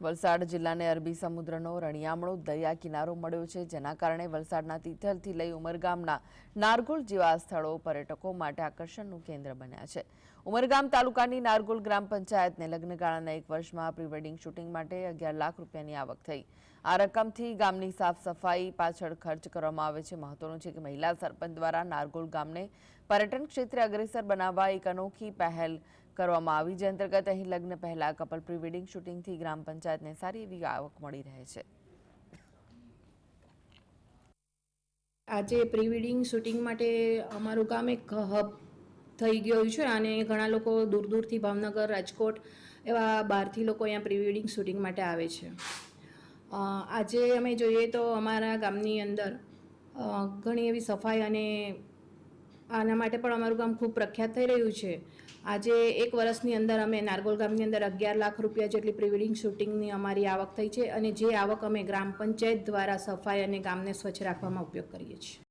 વલસાડ જિલ્લાને અરબી સમુદ્રનો રણિયામણો દરિયા કિનારો મળ્યો છે, જેના કારણે વલસાડના તિથલથી લઈ ઉમરગામના નારગોલ જેવા સ્થળો પર્યટકો માટે આકર્ષણનું કેન્દ્ર બન્યા છે. ઉમરગામ તાલુકાની નારગોલ ગ્રામ પંચાયતને લગ્નગાળાના એક વર્ષમાં પ્રી વેડિંગ શૂટિંગ માટે અગિયાર લાખ રૂપિયાની આવક થઈ. આ રકમથી ગામની સાફ સફાઈ પાછળ ખર્ચ કરવામાં આવે છે. મહત્વનું છે કે મહિલા સરપંચ દ્વારા નારગોલ ગામને પર્યટન ક્ષેત્રે અગ્રેસર બનાવવા એક અનોખી પહેલ કરવામાં આવી. જે અંતર્ગત અહીં લગ્ન પહેલા કપલ પ્રી વેડિંગ શૂટિંગથી ગ્રામ પંચાયતને સારી એવી આવક મળી રહે છે. આજે પ્રી વેડિંગ શૂટિંગ માટે અમારું ગામ એક હબ થઈ ગયું છે અને ઘણા લોકો દૂર દૂરથી ભાવનગર, રાજકોટ એવા બહારથી લોકો અહીંયા પ્રી વેડિંગ શૂટિંગ માટે આવે છે. આજે અમે જોઈએ તો અમારા ગામની અંદર ઘણી એવી સફાઈ અને આના માટે પણ અમારું ગામ ખૂબ પ્રખ્યાત થઈ રહ્યું છે. આજે એક વર્ષની અંદર અમે નારગોલ ગામની અંદર અગિયાર લાખ રૂપિયા જેટલી પ્રી વેડિંગ શૂટિંગની અમારી આવક થઈ છે અને જે આવક અમે ગ્રામ પંચાયત દ્વારા સફાઈ અને ગામને સ્વચ્છ રાખવામાં ઉપયોગ કરીએ છીએ.